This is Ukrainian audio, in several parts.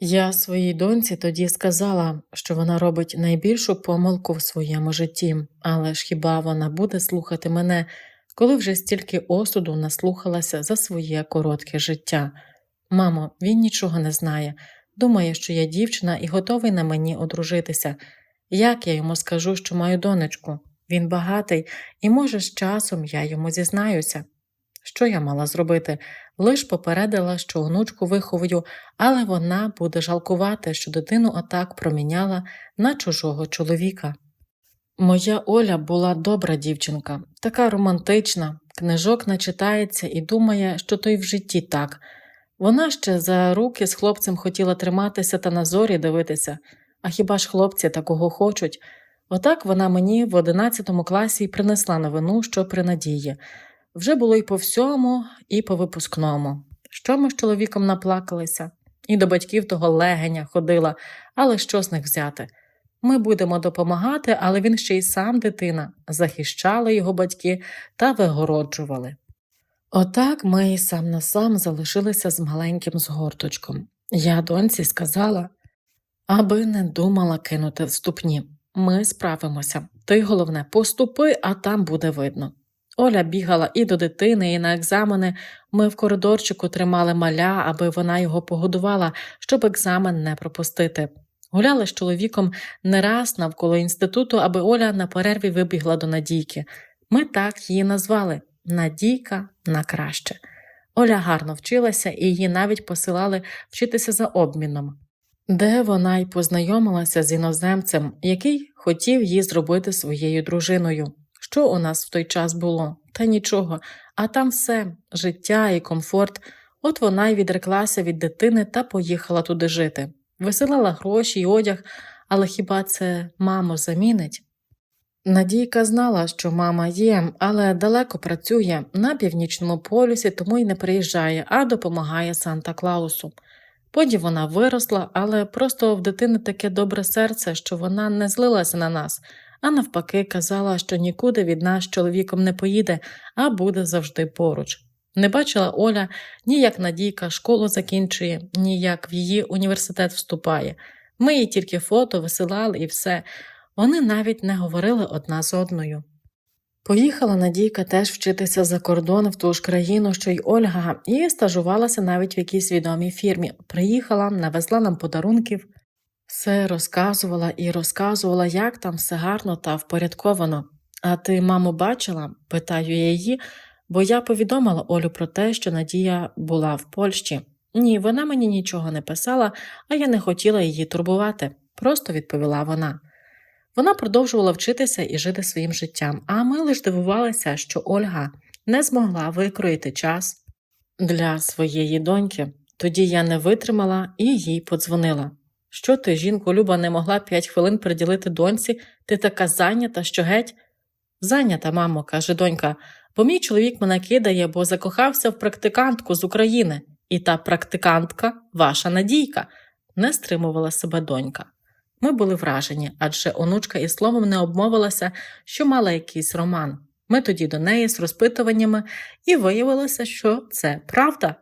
Я своїй доньці тоді сказала, що вона робить найбільшу помилку в своєму житті, але ж хіба вона буде слухати мене, коли вже стільки осуду наслухалася за своє коротке життя? Мамо, він нічого не знає. Думає, що я дівчина і готовий на мені одружитися. Як я йому скажу, що маю донечку? Він багатий, і, може, з часом я йому зізнаюся. Що я мала зробити? Лиш попередила, що онучку виховую, але вона буде жалкувати, що дитину отак проміняла на чужого чоловіка. Моя Оля була добра дівчинка, така романтична, книжок начитається і думає, що то й в житті так. Вона ще за руки з хлопцем хотіла триматися та на зорі дивитися, а хіба ж хлопці такого хочуть? Отак вона мені в одинадцятому класі й принесла новину, що при надії. Вже було і по всьому, і по випускному. Що ми з чоловіком наплакалися, і до батьків того легеня ходила, але що з них взяти? Ми будемо допомагати, але він ще й сам дитина, захищали його батьки та вигороджували. Отак ми сам на сам залишилися з маленьким згорточком. Я доньці сказала, аби не думала кинути вступні. Ми справимося. Ти головне поступи, а там буде видно. Оля бігала і до дитини, і на екзамени. Ми в коридорчику тримали маля, аби вона його погодувала, щоб екзамен не пропустити. Гуляли з чоловіком не раз навколо інституту, аби Оля на перерві вибігла до Надійки. Ми так її назвали Надійка на краще. Оля гарно вчилася і її навіть посилали вчитися за обміном, де вона й познайомилася з іноземцем, який хотів її зробити своєю дружиною. Що у нас в той час було? Та нічого, а там все життя і комфорт. От вона й відреклася від дитини та поїхала туди жити. Висилала гроші й одяг, але хіба це маму замінить? Надійка знала, що мама є, але далеко працює на північному полюсі, тому й не приїжджає, а допомагає Санта Клаусу. Потім вона виросла, але просто в дитини таке добре серце, що вона не злилася на нас, а навпаки, казала, що нікуди від нас з чоловіком не поїде, а буде завжди поруч. Не бачила Оля ні як Надійка школу закінчує, ні як в її університет вступає. Ми їй тільки фото висилали і все. Вони навіть не говорили одна з одною. Поїхала Надійка теж вчитися за кордон в ту ж країну, що й Ольга, і стажувалася навіть в якійсь відомій фірмі. Приїхала, навезла нам подарунків, все розказувала і розказувала, як там все гарно та впорядковано. А ти, мамо, бачила? питаю я її, бо я повідомила Олю про те, що Надія була в Польщі. Ні, вона мені нічого не писала, а я не хотіла її турбувати, просто відповіла вона. Вона продовжувала вчитися і жити своїм життям, а ми лише дивувалися, що Ольга не змогла викроїти час для своєї доньки. Тоді я не витримала і їй подзвонила. Що ти, жінко, Люба, не могла п'ять хвилин приділити доньці, ти така зайнята, що геть? Зайнята, мамо, каже донька, бо мій чоловік мене кидає, бо закохався в практикантку з України, і та практикантка ваша надійка, не стримувала себе донька. Ми були вражені, адже онучка і словом не обмовилася, що мала якийсь роман. Ми тоді до неї з розпитуваннями, і виявилося, що це правда.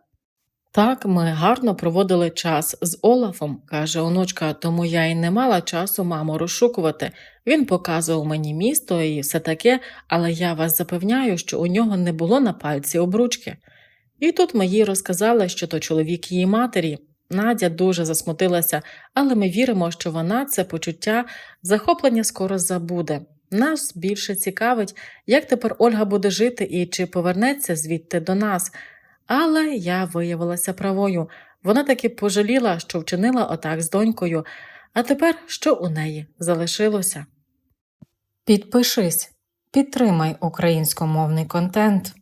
Так, ми гарно проводили час з Олафом, каже онучка, тому я й не мала часу маму розшукувати. Він показував мені місто і все таке, але я вас запевняю, що у нього не було на пальці обручки. І тут ми їй розказали, що то чоловік її матері. Надя дуже засмутилася, але ми віримо, що вона це почуття захоплення скоро забуде. Нас більше цікавить, як тепер Ольга буде жити і чи повернеться звідти до нас. Але я виявилася правою. Вона таки пожаліла, що вчинила отак з донькою, а тепер що у неї залишилося? Підпишись, підтримай українськомовний контент.